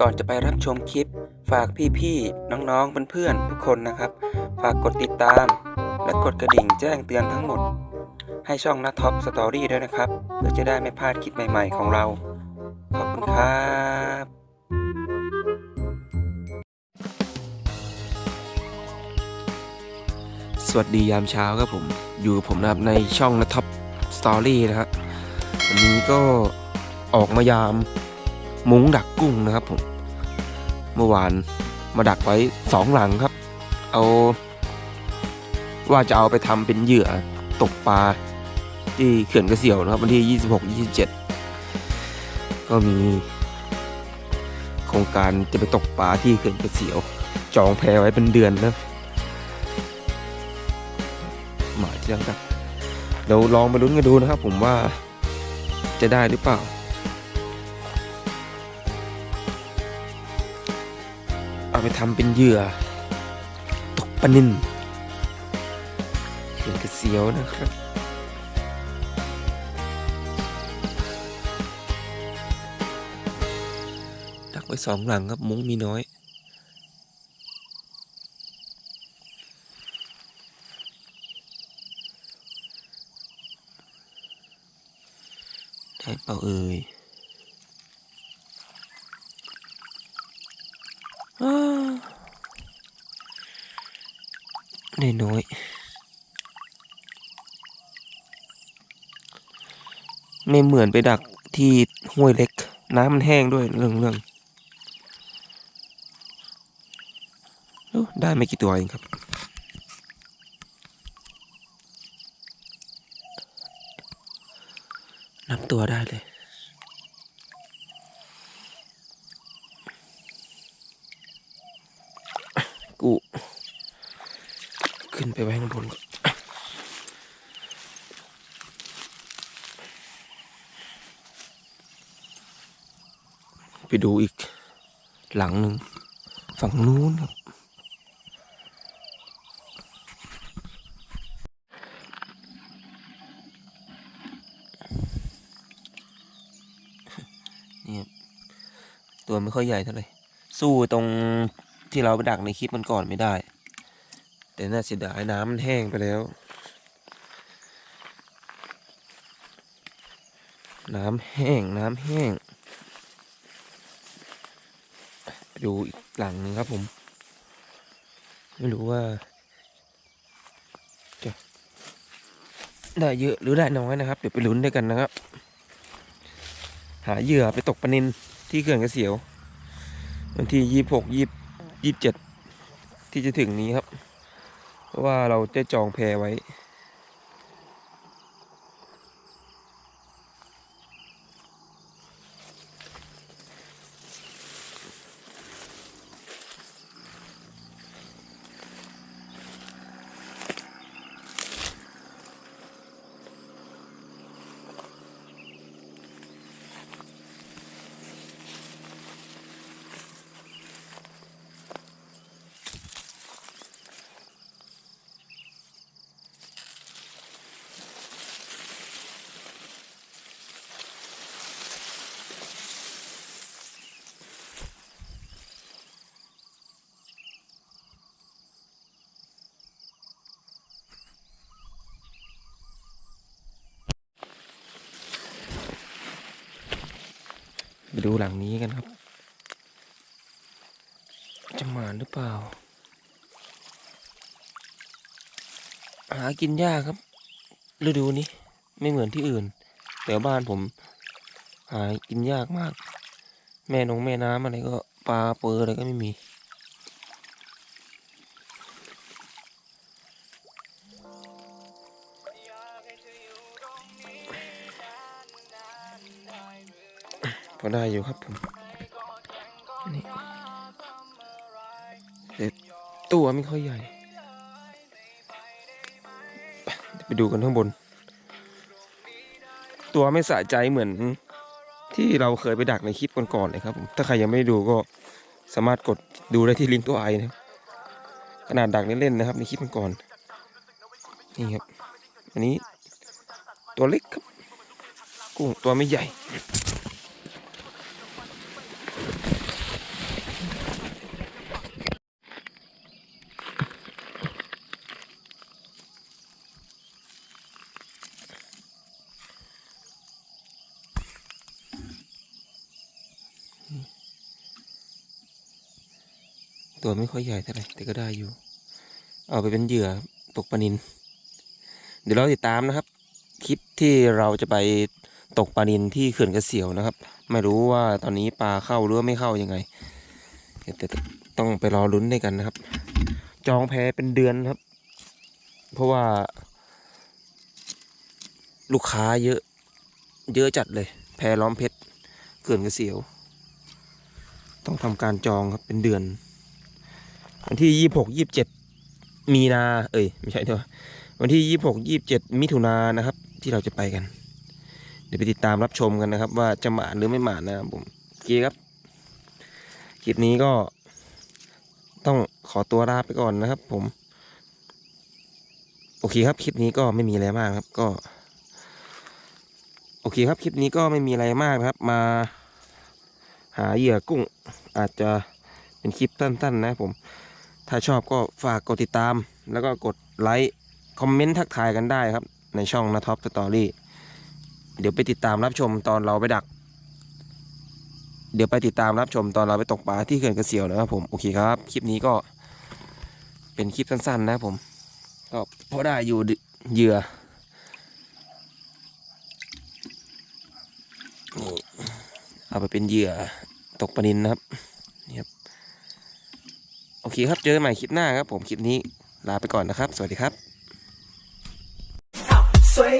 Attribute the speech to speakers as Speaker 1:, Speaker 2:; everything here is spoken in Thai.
Speaker 1: ก่อนจะไปรับชมคลิป ฝากพี่ๆน้องๆเพื่อนๆทุกคนนะครับ ฝากกดติดตาม และกดกระดิ่งแจ้งเตือนทั้งหมด ให้ช่องนัทท็อปสตอรี่ด้วยนะครับ เพื่อจะได้ไม่พลาดคลิปใหม่ๆของเรา ขอบคุณครับสวัสดียามเช้าครับผม อยู่กับผมนะครับในช่องนัทท็อปสตอรี่นะครับวันนี้ก็ออกมายาม มุ้งดักกุ้งนะครับผม เมื่อวานมาดักไว้สองหลังครับ เอา ว่าจะเอาไปทำเป็นเหยื่อตกปลาที่เขื่อนกระเสียวนะครับวันที่ 26 27 ก็มี โครงการจะไปตกปลาที่เขื่อนกระเสียว จองแพไว้เป็นเดือนนะหมายที่ยังดักเดี๋ยวลองมาลุ้นกันดูนะครับผมว่าจะได้หรือเปล่า เอาไปทำเป็นเหยื่อ ตกปลานินเขื่อนกระเสียวนะครับดักไว้สองหลังครับมุ้งมีน้อยได้เปล่าเอ่ย อ้าได้น้อยไม่เหมือนไปดักที่ห้วยเล็ก น้ำมันแห้งด้วยเรื่องเรื่องได้ไม่กี่ตัวเองครับ นับตัวได้เลย กู ขึ้น ไปไว้ข้างบนก่อนไปดูอีกหลังหนึ่งฝั่งนู้นครับ นี่ตัวไม่ค่อยใหญ่เท่าไหร่ สู้ตรงที่เราไปดักในคลิปมันก่อนไม่ได้ แต่น่าเสียดายน้ำมันแห้งไปแล้ว น้ำแห้งน้ำแห้งดูอีกหลังหนึงครับผม ไม่รู้ว่าจะได้เยอะหรือได้น้อยนะครับ เดี๋ยวไปลุ้นด้วยกันนะครับ หาเหยื่อไปตกปลานินที่เขื่อนกระเสียว วันที่ยี่หกยี่ยี่เจ็ดที่จะถึงนี้ครับ เพราะว่าเราได้จองแพไว้ ไปดูหลังนี้กันครับ จะมาหรือเปล่า หากินยากครับฤดูนี้ไม่เหมือนที่อื่น แต่บ้านผม หากินยากมาก แม่นงแม่น้ำอะไรก็ปลาเปอร์อะไรก็ไม่มี อได้อยู่ครับผมนี่แต่ตัวไม่ค่อยใหญ่ ไปดูกันข้างบน ตัวไม่สะใจเหมือนที่เราเคยไปดักในคลิปก่อนๆเลยครับผมถ้าใครยังไม่ดูก็สามารถกดดูได้ที่ลิงก์ตัวไอนะขนาดดักเล่นๆนะครับ ในคลิปก่อนนี่ครับอันนี้ตัวเล็กครับกุ้งตัวไม่ใหญ่ ตัวไม่ค่อยใหญ่เท่าไหร่แต่ก็ได้อยู่ เอาไปเป็นเหยื่อตกปลานิน เดี๋ยวเราติดตามนะครับ คลิปที่เราจะไปตกปลานินที่เขื่อนกระเสียวนะครับ ไม่รู้ว่าตอนนี้ปลาเข้าหรือไม่เข้ายังไงแต่ต้องไปรอลุ้นด้วยกันนะครับ จองแพเป็นเดือนครับ เพราะว่า ลูกค้าเยอะ เยอะจัดเลย แพล้อมเพชรเขื่อนกระเสียว ต้องทำการจองครับเป็นเดือน วันที่ยี่หกยี่บเจ็ดมีนา เอ้ยไม่ใช่เถอะวันที่ยี่หกยี่บเจ็ดมิถุนายนนะครับ ที่เราจะไปกัน เดี๋ยวไปติดตามรับชมกันนะครับ ว่าจะหมานหรือไม่หมานนะครับผมโอเคครับคลิปนี้ก็ต้องขอตัวลาไปก่อนนะครับ ผม โอเคครับ คลิปนี้ก็ไม่มีอะไรมากครับ ก็ โอเคครับ คลิปนี้ก็ไม่มีอะไรมากครับ มา หาเหยื่อกุ้งอาจจะเป็นคลิปสั้นๆ นะผม ถ้าชอบก็ฝากกดติดตาม แล้วก็กดไลค์ คอมเมนต์ทักทายกันได้ครับ ในช่องนะท็อปสตอรี่เดี๋ยวไปติดตามรับชมตอนเราไปดัก เดี๋ยวไปติดตามรับชมตอนเราไปตกปลาที่เขื่อนกระเสียวนะครับผม โอเคครับ คลิปนี้ก็เป็นคลิปสั้นๆนะครับผม ก็พอได้อยู่เหยื่อเอาไปเป็นเหยื่อตกปลานินนะครับนี่ครับ โอเคครับ เจอใหม่คลิปหน้าครับ ผมคลิปนี้ลาไปก่อนนะครับ สวัสดีครับ随，